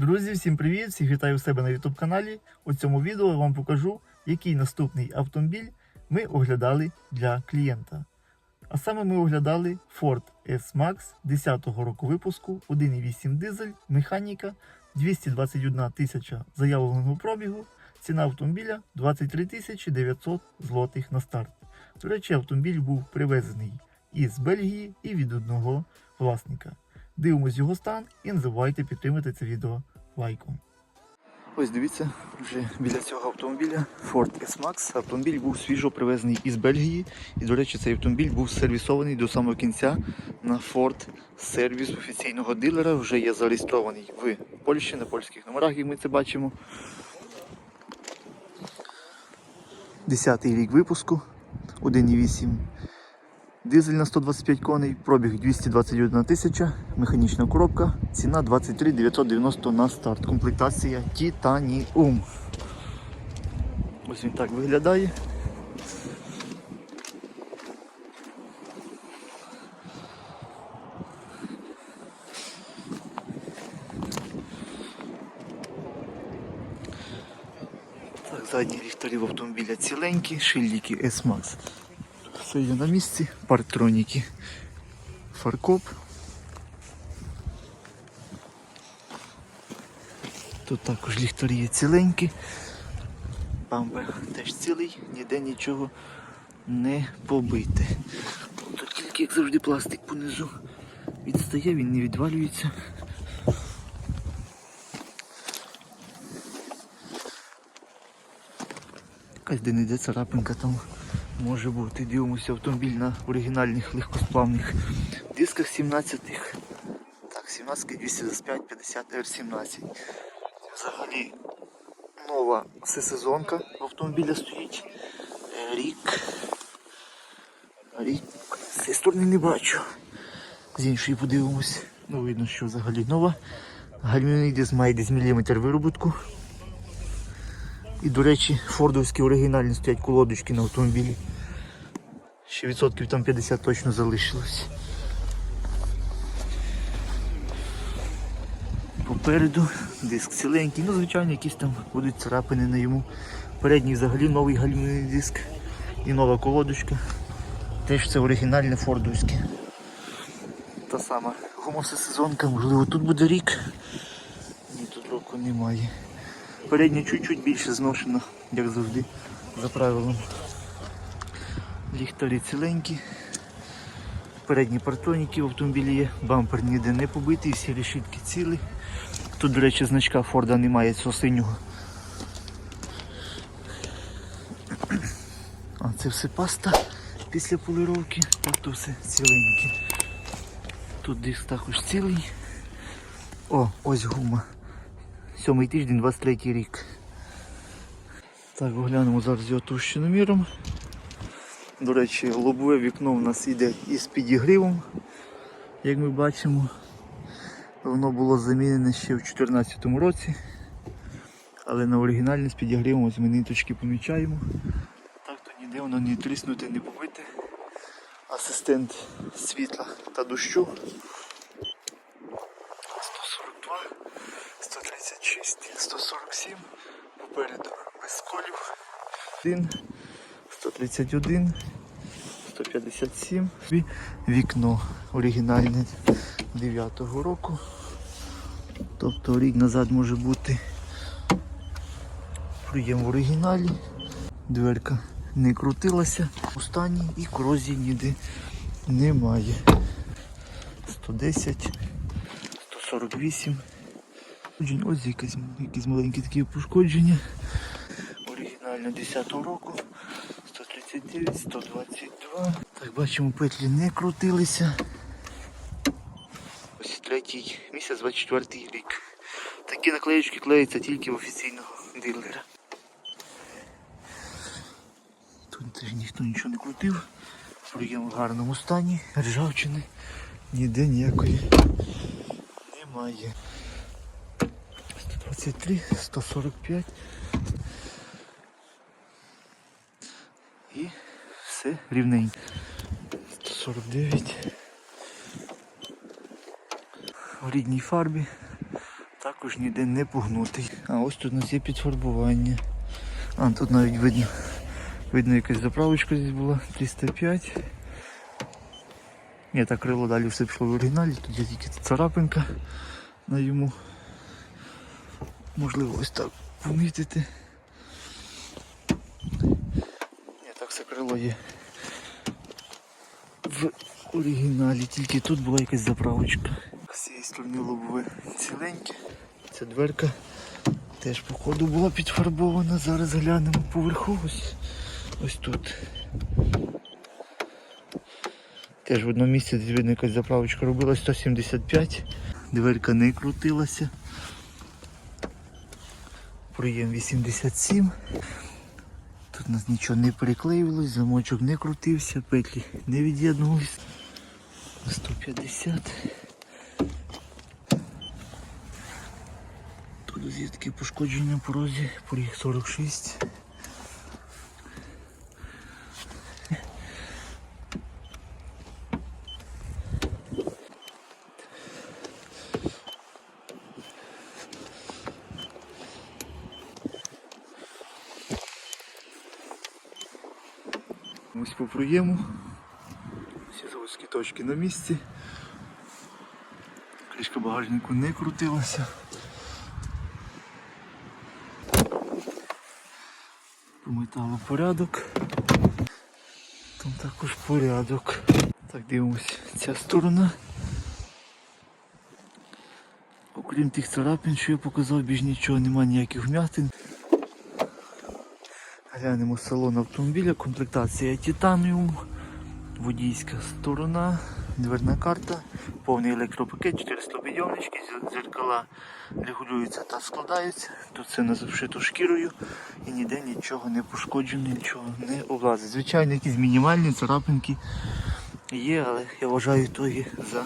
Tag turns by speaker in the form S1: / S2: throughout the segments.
S1: Друзі, всім привіт! Всіх вітаю у себе на YouTube каналі. У цьому відео я вам покажу, який наступний автомобіль ми оглядали для клієнта. А саме ми оглядали Ford S-Max 10-го року випуску 1.8 дизель, механіка, 221 тисяча заявленого пробігу, ціна автомобіля 23 тисячі 900 злотих на старт. До речі, автомобіль був привезений із Бельгії і від одного власника. Дивимось його стан і не забувайте підтримати це відео лайком. Ось дивіться, вже біля цього автомобіля Ford S-Max. Автомобіль був свіжо привезений із Бельгії. І, до речі, цей автомобіль був сервісований до самого кінця на Ford сервіс офіційного дилера. Вже є зареєстрований в Польщі на польських номерах, як ми це бачимо. Десятий рік випуску 1.8 Дизель на 125 коней, пробіг 221 тисяча, механічна коробка, ціна 23 990 на старт. Комплектація Titanium. Ось він так виглядає. Так, задні ліхтарі в автомобіля ціленькі, шильдики S-Max. Все є на місці, партроніки, фаркоп. Тут також ліхтарі є ціленькі. Бампер теж цілий, ніде нічого не побите. Тут тільки, як завжди, пластик понизу відстає, він не відвалюється. Якась де не йде царапинка там може бути. Дивимося автомобіль на оригінальних легкосплавних дисках 17-х. Так, 17 225 50 R17. Взагалі нова всесезонка в автомобіля стоїть. Е, Рік. Рік. З цієї сторони не бачу. З іншої подивимось. Ну, видно, що взагалі нова. Гальмівний диск має десь міліметр вироботку. І, до речі, фордовські оригінальні стоять колодочки на автомобілі. Ще відсотків там 50 точно залишилось. Попереду диск ціленький, ну звичайно якісь там будуть царапини на йому. Передній взагалі новий гальмівний диск і нова колодочка. Теж це оригінальне фордовське. Та сама гумосесезонка, можливо тут буде рік. Ні, тут року немає. Передня чуть-чуть більше зношена, як завжди, за правилом. Ліхтарі ціленькі. Передні партроніки в автомобілі є, бампер ніде не побитий, всі решітки цілі. Тут, до речі, значка Форда немає цього синього. А це все паста після полировки, так то все ціленьке. Тут диск також цілий. О, ось гума. Сьомий тиждень, 23 рік. Так, оглянемо зараз його товщиноміром. До речі, лобове вікно в нас йде із підігрівом, як ми бачимо. Воно було замінене ще в 2014 році. Але на оригінальне з підігрівом ось ми ниточки помічаємо. Так то ніде воно не тріснуте, не побите. Асистент світла та дощу. 1, 131, 157. І Вікно оригінальне 9-го року. Тобто рік назад може бути приєм в оригіналі. Дверка не крутилася у стані і корозії ніде немає. 110, 148. Ось якісь, якісь маленькі такі пошкодження. Оригінально 10 року. 139, 122. Так, бачимо, петлі не крутилися. Ось третій місяць, 24 рік. Такі наклеїчки клеються тільки в офіційного дилера. Тут теж ніхто нічого не крутив. Проєм в гарному стані, ржавчини ніде ніякої немає. 123, 145. І все рівненько. 149. В рідній фарбі. Також ніде не погнутий. А ось тут у нас є підфарбування. А, тут навіть видно. Видно, якась заправочка здесь була. 305. Ні, так крило далі все пішло в оригіналі, тут є тільки царапинка на йому. Можливо, ось так помітити. Ні, так все крило є в оригіналі, тільки тут була якась заправочка. З цієї сторони лобове ціленьке. Ця дверка теж походу була підфарбована. Зараз глянемо поверху. Ось, тут. Теж в одному місці видно якась заправочка робила 175. Дверка не крутилася. Проєм 87. У нас нічого не приклеювалось, замочок не крутився, петлі не від'єднувались. 150. Тут звідки пошкодження на порозі, поріг 46. Проєму. Всі заводські точки на місці. Кришка багажнику не крутилася. Пометала порядок. Там також порядок. Так, дивимось ця сторона. Окрім тих царапин, що я показав, більш нічого немає ніяких вмятин. Глянемо салон автомобіля, комплектація титаніум, водійська сторона, дверна карта, повний електропакет, 400 підйомнички, зер- зеркала регулюються та складаються. Тут все на зашито шкірою і ніде нічого не пошкоджено, нічого не облазить. Звичайно, якісь мінімальні царапинки є, але я вважаю то за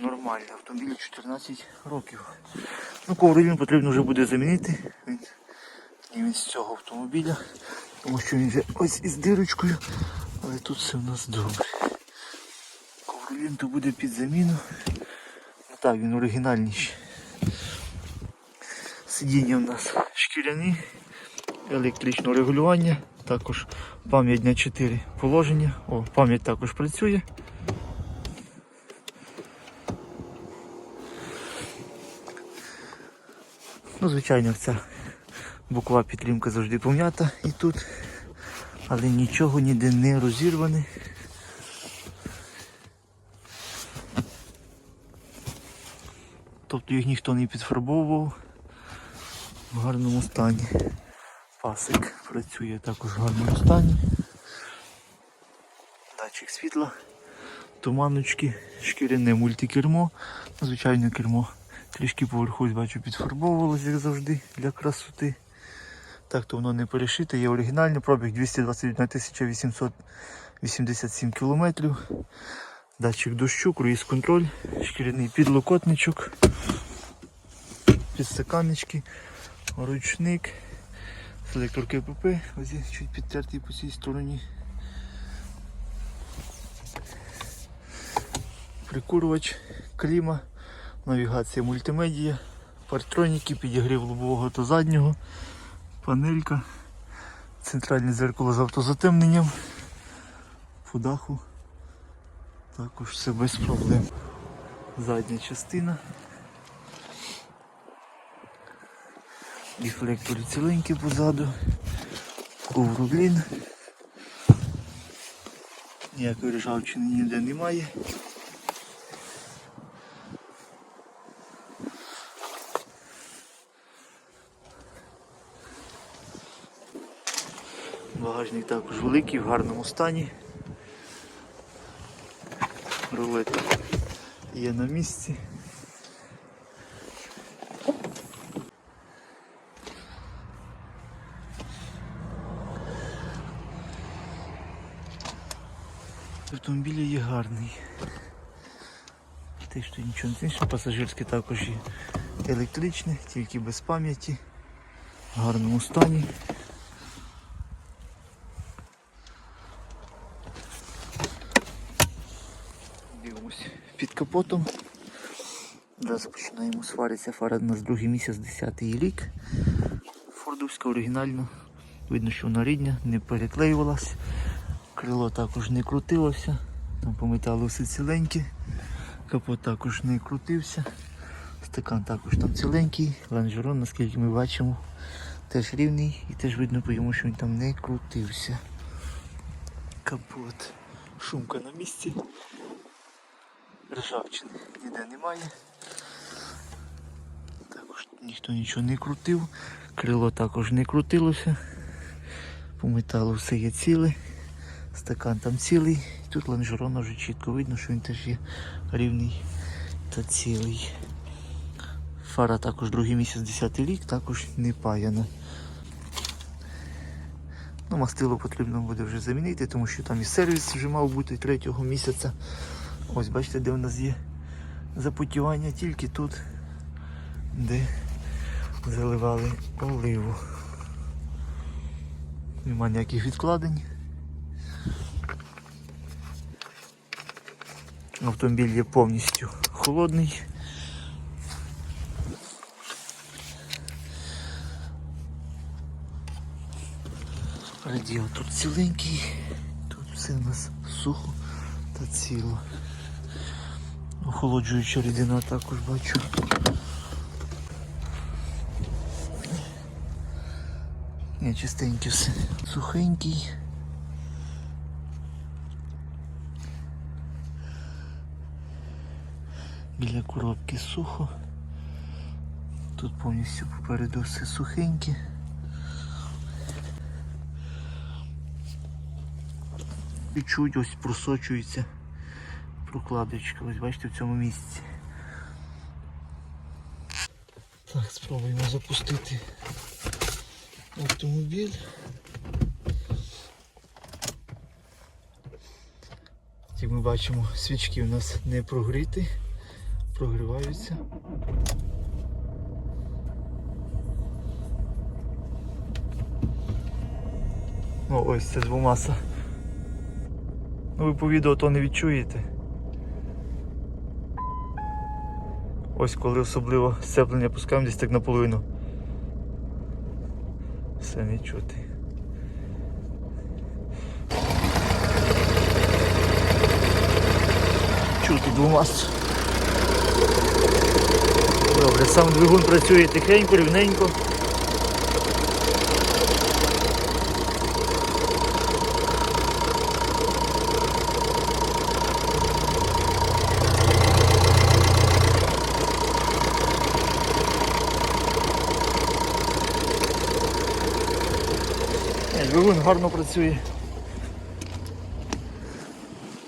S1: нормальний. Автомобіль 14 років. Ну, ковролін потрібно вже буде замінити. Він і він з цього автомобіля, тому що він вже ось із дирочкою, але тут все в нас добре. Ковролін то буде під заміну. Ну так, він оригінальніший. Сидіння в нас шкіряні, електричного регулювання, також пам'ять на 4 положення. О, пам'ять також працює. Ну, звичайно, ця Буква підтримка завжди пом'ята і тут, але нічого ніде не розірване. Тобто їх ніхто не підфарбовував в гарному стані. Пасик працює також в гарному стані. Датчик світла, туманочки, шкіряне мультикермо, звичайно кермо. Трішки поверху бачу підфарбовувалось, як завжди, для красоти. Так то воно не перешите, є оригінальний пробіг 221 887 кілометрів. Датчик дощу, круїз контроль, шкіряний підлокотничок, підстаканнички, ручник, селектор КПП, ось є чуть підтертий по цій стороні. Прикурювач, кліма, навігація мультимедія, партроніки, підігрів лобового та заднього панелька, центральне зеркало з автозатемненням, по даху також все без проблем. Задня частина. Дефлектори ціленькі позаду, ковролін. Ніякої ржавчини ніде немає. Багажник також великий, в гарному стані. Рулет є на місці. Автомобіль є гарний. Те, що нічого не інше, пасажирське також є електричне, тільки без пам'яті, в гарному стані. Дивимось під починаємо сваритися. Фара у нас другий місяць, 10 рік. Фордовська оригінальна. Видно, що вона рідня, не переклеювалась. Крило також не крутилося. Там по все ціленьке. Капот також не крутився. Стакан також там ціленький. Ланжерон, наскільки ми бачимо, теж рівний і теж видно по йому, що він там не крутився. Капот. Шумка на місці. Ржавчини ніде немає. Також ніхто нічого не крутив. Крило також не крутилося. По металу все є ціле. Стакан там цілий. Тут лонжерон вже чітко видно, що він теж є рівний та цілий. Фара також другий місяць 10 рік, також не паяна. Ну, мастило потрібно буде вже замінити, тому що там і сервіс вже мав бути третього місяця. Ось бачите, де у нас є запотівання, тільки тут, де заливали оливу. Нема ніяких відкладень. Автомобіль є повністю холодний. Радіатор ціленький, тут все у нас сухо та ціло. Охолоджуюча рідина також бачу. Ні, чистенький все. Сухенький. Біля коробки сухо. Тут повністю попереду все сухеньке. І чуть ось просочується прокладочка. Ось бачите в цьому місці. Так, спробуємо запустити автомобіль. Як ми бачимо, свічки у нас не прогріті, прогріваються. Ну ось це двомаса. Ну ви по відео то не відчуєте. Ось коли особливо сцеплення пускаємо десь так наполовину. Все не чути. Чути двома. Добре, сам двигун працює тихенько, рівненько. Ні, Двигун гарно працює.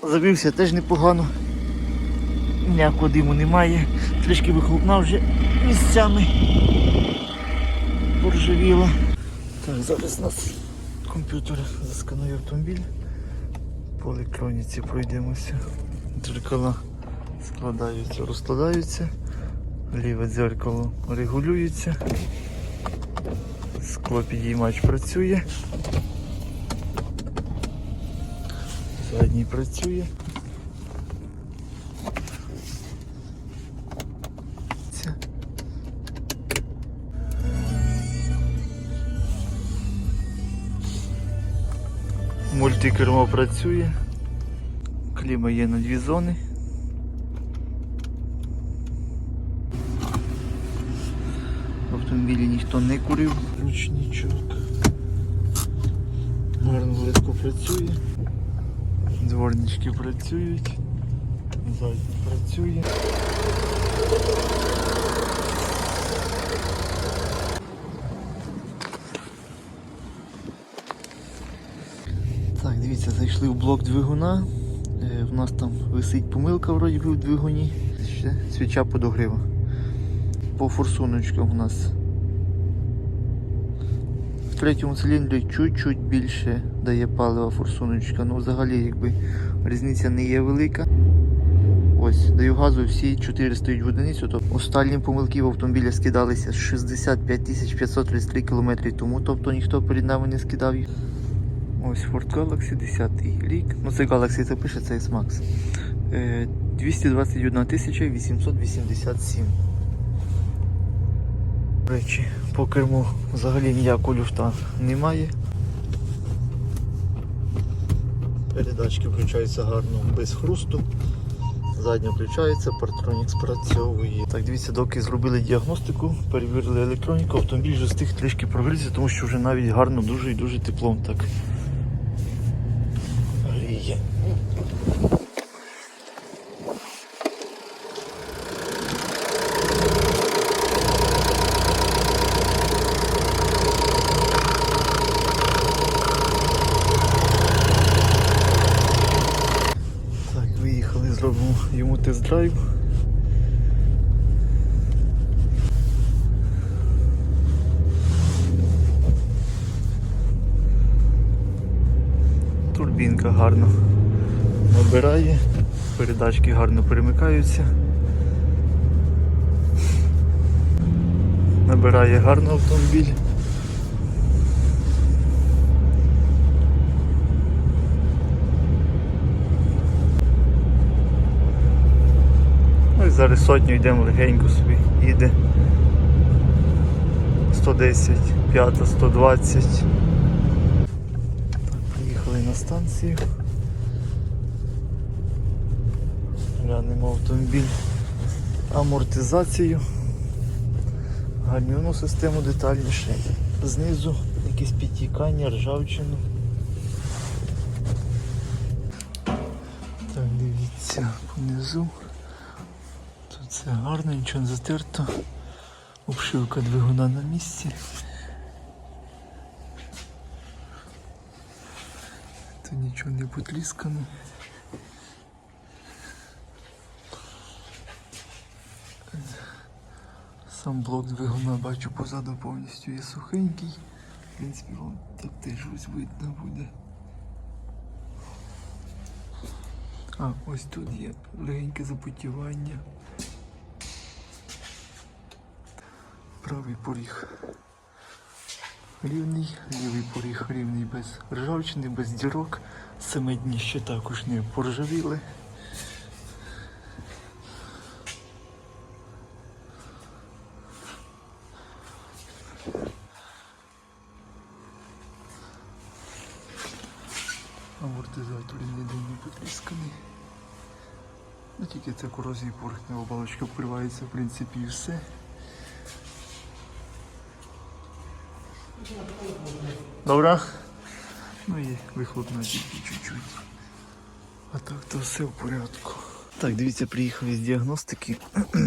S1: Завівся теж непогано. Ніякого диму немає. Трішки вихлопна вже місцями поржавіла. Так, зараз у нас комп'ютер засканує автомобіль. По електроніці пройдемося. Дзеркала складаються, розкладаються. Ліве дзеркало регулюється. Склопідіймач працює. Задній працює. Мультикермо працює. Кліма є на дві зони. В автомобілі ніхто не курив. Ручничок. Гарно легко працює. Дворнички працюють. Задній працює. Так, дивіться, зайшли в блок двигуна. Е, в нас там висить помилка вроді в двигуні. Ще свіча подогрива. По форсуночкам у нас третьому циліндрі чуть-чуть більше дає палива форсуночка. Ну взагалі якби різниця не є велика. Ось, даю газу, всі 4 стоять в одиницю. Тобто останні помилки в автомобілі скидалися 65 533 км тому, тобто ніхто перед нами не скидав їх. Ось Ford Galaxy 10 рік. Ну це Galaxy це пише, це S-Max. Е, 221 887. До речі, по керму взагалі ніякого люфта немає. Передачки включаються гарно без хрусту. Задня включається, партронік спрацьовує. Так, дивіться, доки зробили діагностику, перевірили електроніку, автомобіль вже встиг трішки прогрітися, тому що вже навіть гарно дуже і дуже теплом так гріє. Йому. Турбінка гарно набирає, передачки гарно перемикаються. Набирає гарно автомобіль. Зараз сотню йдемо легенько собі. Їде. 110, 5, 120. Так, приїхали на станцію. Глянемо автомобіль. Амортизацію. Гальмівну систему детальніше. Знизу якісь підтікання, ржавчину. Так, дивіться понизу. Все гарно, нічого не затерто. Обшивка двигуна на місці. Тут нічого не потріскано. Сам блок двигуна бачу позаду повністю є сухенький. В принципі, вон так теж ось видно буде. А, ось тут є легеньке запотівання. Правий поріг рівний, лівий поріг рівний без ржавчини, без дірок. Саме дніще також не поржавіли. Амортизатор ніде не потрісканий. Ну тільки це корозії поверхнева оболочка вкривається, в принципі, і все. Добре. Ну і вихлопна тільки чуть-чуть. А так то все в порядку. Так, дивіться, приїхав із діагностики.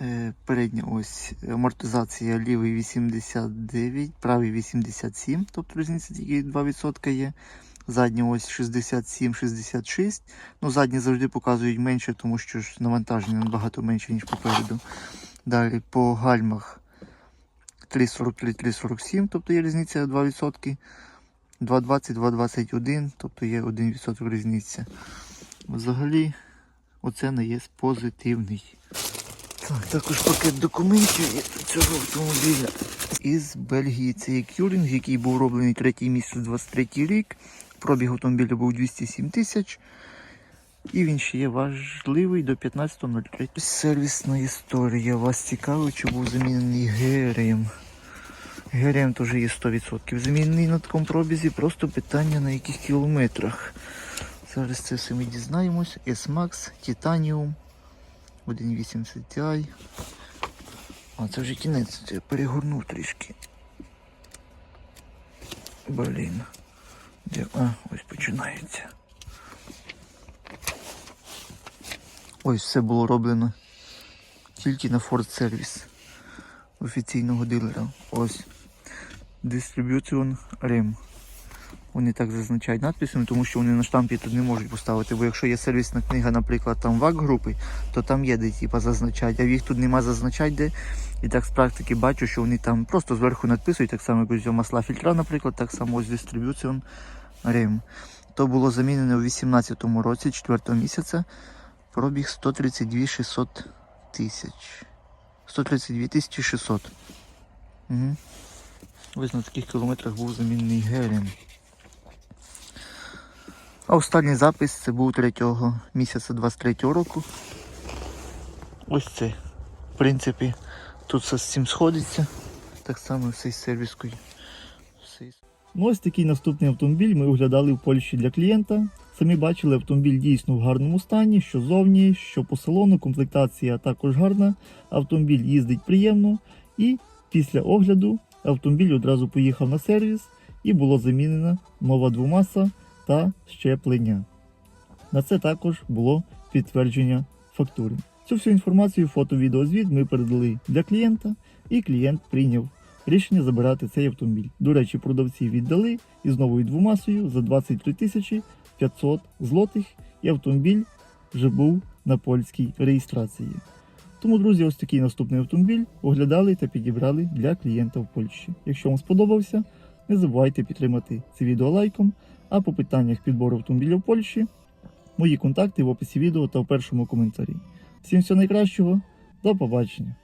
S1: Е, Передня ось амортизація лівий 89, правий 87, тобто різниця тільки 2% є. Задня ось 67-66. Ну, задні завжди показують менше, тому що ж навантаження набагато менше, ніж попереду. Далі по гальмах 3,43-3,47, тобто є різниця 2%. 2,20, 2,21, тобто є 1% різниця. Взагалі, оце не є позитивний. Так, також пакет документів є цього автомобіля. Із Бельгії це є Кюрінг, який був роблений третій місяць 23 рік. Пробіг автомобіля був 207 тисяч. І він ще є важливий до 15.03. Сервісна історія. Вас цікаво, чи був замінений ГРМ. ГРМ теж є 100%. Замінений на такому пробізі, просто питання на яких кілометрах. Зараз це все ми дізнаємось. S-Max, Titanium, 1.8 CTI. А це вже кінець, це перегорнув трішки. Блін. Де? А, ось починається. Ось все було роблено тільки на Ford Service офіційного дилера. Ось. Distribution REM. Вони так зазначають надписами, тому що вони на штампі тут не можуть поставити. Бо якщо є сервісна книга, наприклад, там ВАК групи, то там є де типа зазначають, а їх тут нема зазначать де. І так з практики бачу, що вони там просто зверху надписують, так само як масла фільтра, наприклад, так само ось Distribution REM. То було замінено у 2018 році, 4 місяця. Пробіг 132 600 тисяч. 132 тисячі 600. Угу. Ось на таких кілометрах був замінений гелем. А останній запис це був 3 місяця 23 року. Ось це. В принципі, тут все з цим сходиться. Так само все з сервіскою. Ну, ось такий наступний автомобіль ми оглядали в Польщі для клієнта. Самі бачили, автомобіль дійсно в гарному стані, що зовні, що по салону, комплектація також гарна. Автомобіль їздить приємно. І після огляду автомобіль одразу поїхав на сервіс і було замінена нова двомаса та щеплення. На це також було підтвердження фактури. Цю всю інформацію, фото, відео, звіт ми передали для клієнта, і клієнт прийняв рішення забирати цей автомобіль. До речі, продавці віддали із новою двомасою за 23 тисячі 500 злотих, і автомобіль вже був на польській реєстрації. Тому, друзі, ось такий наступний автомобіль оглядали та підібрали для клієнта в Польщі. Якщо вам сподобався, не забувайте підтримати це відео лайком. А по питаннях підбору автомобіля в Польщі мої контакти в описі відео та в першому коментарі. Всім всього найкращого, до побачення!